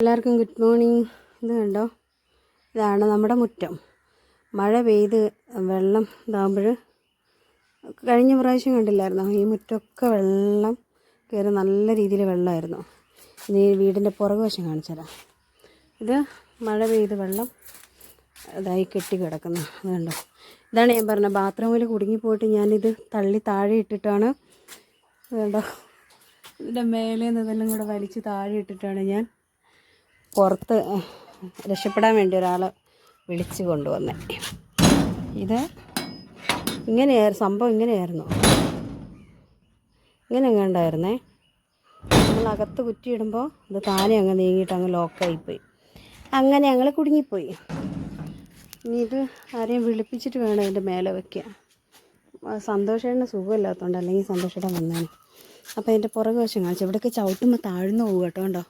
എല്ലാവർക്കും good morning. ഇത് കണ്ടോ? ഇതാണ് നമ്മുടെ മുറ്റം. മഴ പെയ്ത് വെള്ളം ഇതാകുമ്പോൾ കഴിഞ്ഞ പ്രാവശ്യം കണ്ടില്ലായിരുന്നോ? ഈ മുറ്റമൊക്കെ വെള്ളം കയറി നല്ല രീതിയിൽ വെള്ളമായിരുന്നു. ഇനി വീടിന്റെ പുറകു വശം കാണിച്ചുതരാം ഇത് മഴ പെയ്ത് വെള്ളം ഇതായി കെട്ടി കിടക്കുന്നു. അത് കണ്ടോ? ഇതാണ് ഞാൻ പറഞ്ഞത് ബാത്റൂമിൽ കുടുങ്ങിപ്പോയിട്ട് ഞാനിത് തള്ളി താഴെ ഇട്ടിട്ടാണ്. കണ്ടോ? ഇതിന്റെ മേലെ നിന്ന് ഇതെല്ലാം കൂടെ വലിച്ച് താഴെ ഇട്ടിട്ടാണ് ഞാൻ പുറത്ത് രക്ഷപ്പെടാൻ വേണ്ടി ഒരാൾ വിളിച്ച് കൊണ്ടുവന്നെ. ഇത് ഇങ്ങനെയായിരുന്നു സംഭവം ഇങ്ങനെയായിരുന്നു. ഇങ്ങനെ എങ്ങാണ്ടായിരുന്നേ നമ്മളകത്ത് കുറ്റിയിടുമ്പോൾ ഇത് താനെ അങ്ങ് നീങ്ങിയിട്ട് അങ്ങ് ലോക്കായിപ്പോയി. അങ്ങനെ ഞങ്ങൾ കുടുങ്ങിപ്പോയി. ഇനി ഇത് ആരെയും വിളിപ്പിച്ചിട്ട് വേണം അതിന്റെ മേലെ വയ്ക്കുക സന്തോഷേട്ടന് സുഖമില്ലാത്തതുകൊണ്ട് അല്ലെങ്കിൽ സന്തോഷേട്ടൻ വന്നേനെ അപ്പോൾ അതിന്റെ പുറകു വശം കാണിച്ചു ഇവിടെയൊക്കെ ചവിട്ടുമ്പോൾ താഴ്ന്നു പോകും കേട്ടോ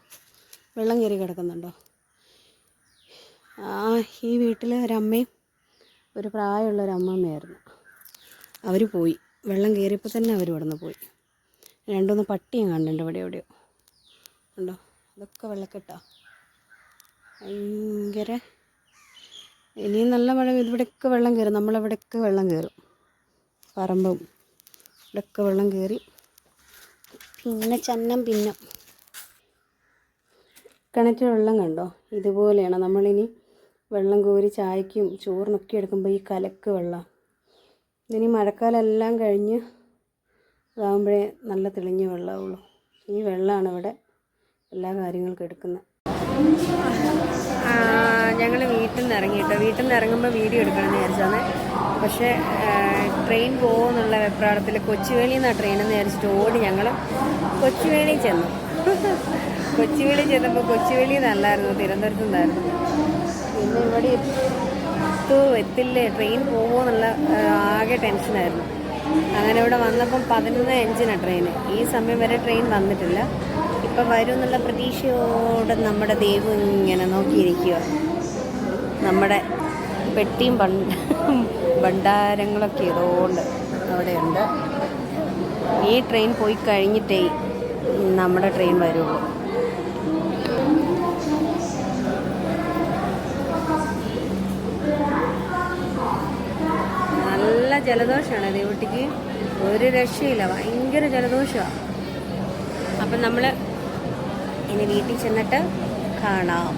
വെള്ളം കയറി കിടക്കുന്നുണ്ടോ? ആ ഈ വീട്ടിൽ ഒരമ്മയും ഒരു പ്രായമുള്ള ഒരു അമ്മമ്മയായിരുന്നു. അവർ പോയി. വെള്ളം കയറിയപ്പോൾ തന്നെ അവർ ഇവിടെ നിന്ന് പോയി. രണ്ടൊന്ന് പട്ടിയും കണ്ടുണ്ട് ഇവിടെ എവിടെയോ. ഉണ്ടോ അതൊക്കെ വെള്ളക്കെട്ടാ. ഭയങ്കര ഇനിയും നല്ല മഴ ഇവിടെയൊക്കെ വെള്ളം കയറും. നമ്മളിവിടെയൊക്കെ വെള്ളം കയറും. പറമ്പും. ഇവിടെയൊക്കെ വെള്ളം കയറി. പിന്നെ ചന്നം പിന്നം. കിണറ്റിൽ വെള്ളം കണ്ടോ? ഇതുപോലെയാണ്. നമ്മളിനി വെള്ളം കോരി ചായക്കും ചോറിനൊക്കെ എടുക്കുമ്പോൾ ഈ കലക്ക് വെള്ളം. ഇനി മഴക്കാലെല്ലാം കഴിഞ്ഞ് ഇതാകുമ്പോഴേ നല്ല തെളിഞ്ഞ വെള്ളമാവുള്ളൂ ഈ വെള്ളമാണ് ഇവിടെ എല്ലാ കാര്യങ്ങൾക്കും എടുക്കുന്നത് ഞങ്ങൾ വീട്ടിൽ നിന്ന് ഇറങ്ങിയിട്ടോ വീട്ടിൽ നിന്ന് ഇറങ്ങുമ്പോൾ വീഡിയോ എടുക്കണമെന്ന് വിചാരിച്ചാണ് പക്ഷേ ട്രെയിൻ പോകുമെന്നുള്ള വെപ്രാളത്തിൽ കൊച്ചുവേളിയിൽ നിന്നാണ് ട്രെയിനെന്ന് വിചാരിച്ചിട്ട് ഓടി ഞങ്ങൾ കൊച്ചുവേളി ചെന്നു. കൊച്ചുവേളി ചെന്നപ്പോൾ കൊച്ചുവേളി നല്ലായിരുന്നു തിരുവനന്തപുരത്ത് നിന്നായിരുന്നു. പിന്നെ ഇവിടെ എത്തൂ എത്തില്ലേ ട്രെയിൻ പോകുമോ എന്നുള്ള ആകെ ടെൻഷനായിരുന്നു അങ്ങനെ ഇവിടെ വന്നപ്പം പതിനൊന്ന് അഞ്ചിനാണ് ട്രെയിൻ ഈ സമയം വരെ ട്രെയിൻ വന്നിട്ടില്ല. ഇപ്പം വരും എന്നുള്ള പ്രതീക്ഷയോടെ നമ്മുടെ ദൈവം ഇങ്ങനെ നോക്കിയിരിക്കുക. നമ്മുടെ പെട്ടിയും പണ്ട് ഭണ്ഡാരങ്ങളൊക്കെ ഇതുകൊണ്ട് അവിടെയുണ്ട്. ഈ ട്രെയിൻ പോയി കഴിഞ്ഞിട്ടേ നമ്മുടെ ട്രെയിൻ വരുള്ളൂ. ജലദോഷമാണ് ദേവട്ടിക്ക്. ഒരു രക്ഷയില്ല ഭയങ്കര ജലദോഷമാണ് അപ്പം നമ്മൾ ഇനി വീട്ടിൽ ചെന്നിട്ട് കാണാം.